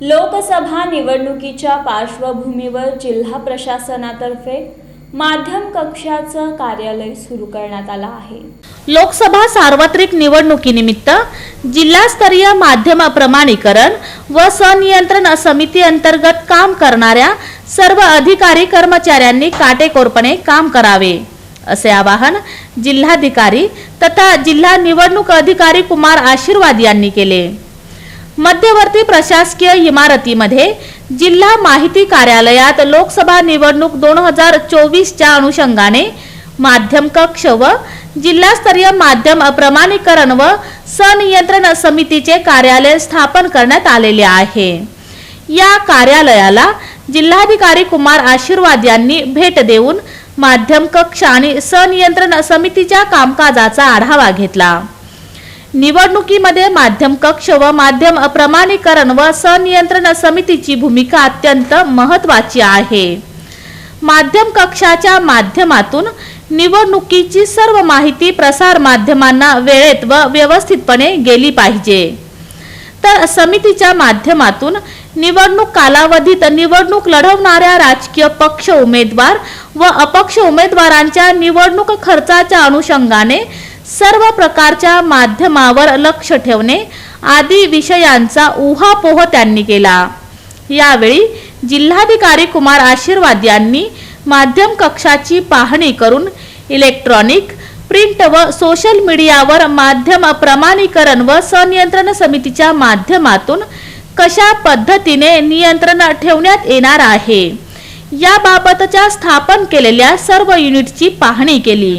लोकसभा निवडणुकीच्या पार्श्वभूमीवर जिल्हा प्रशासनातर्फे माध्यम कक्षाचं कार्यालय सुरू करण्यात आलं आहे. लोकसभा सार्वत्रिक निवडणुकीनिमित्त जिल्हास्तरीय माध्यम प्रमाणीकरण व सनियंत्रण समिती अंतर्गत काम करणाऱ्या सर्व अधिकारी कर्मचाऱ्यांनी काटेकोरपणे काम करावे असे आवाहन जिल्हाधिकारी तथा जिल्हा निवडणूक अधिकारी कुमार आशीर्वाद यांनी केले. मध्यवर्ती प्रशासकीय इमारतीमध्ये जिल्हा माहिती कार्यालयात लोकसभा निवडणूक दोन हजार चोवीसच्या अनुषंगाने माध्यम कक्ष व जिल्हास्तरीय माध्यम प्रमाणीकरण व सनियंत्रण समितीचे कार्यालय स्थापन करण्यात आलेले आहे. या कार्यालयाला जिल्हाधिकारी कुमार आशीर्वाद यांनी भेट देऊन माध्यम कक्ष आणि सनियंत्रण समितीच्या कामकाजाचा आढावा घेतला. निवडणुकीमध्ये माध्यम कक्ष व माध्यम प्रमाणीकरण व संनियंत्रण समितीची भूमिका अत्यंत महत्वाची आहे. माध्यम कक्षाच्या माध्यमातून निवडणुकीची सर्व माहिती प्रसार माध्यमांना वेळेत व व्यवस्थितपणे गेली पाहिजे. तर समितीच्या माध्यमातून निवडणूक कालावधीत निवडणूक लढवणाऱ्या राजकीय पक्ष उमेदवार व अपक्ष उमेदवारांच्या निवडणूक खर्चाच्या अनुषंगाने सर्व प्रकारच्या माध्यमावर लक्ष ठेवणे आदी विषयांचा उहापोह त्यांनी केला. यावेळी जिल्हाधिकारी कुमार आशीर्वाद यांनी माध्यम कक्षाची पाहणी करून इलेक्ट्रॉनिक प्रिंट व सोशल मीडियावर माध्यम प्रमाणीकरण व संनियंत्रण समितीच्या माध्यमातून कशा पद्धतीने नियंत्रण ठेवण्यात येणार आहे याबाबतच्या स्थापन केलेल्या सर्व युनिटची पाहणी केली.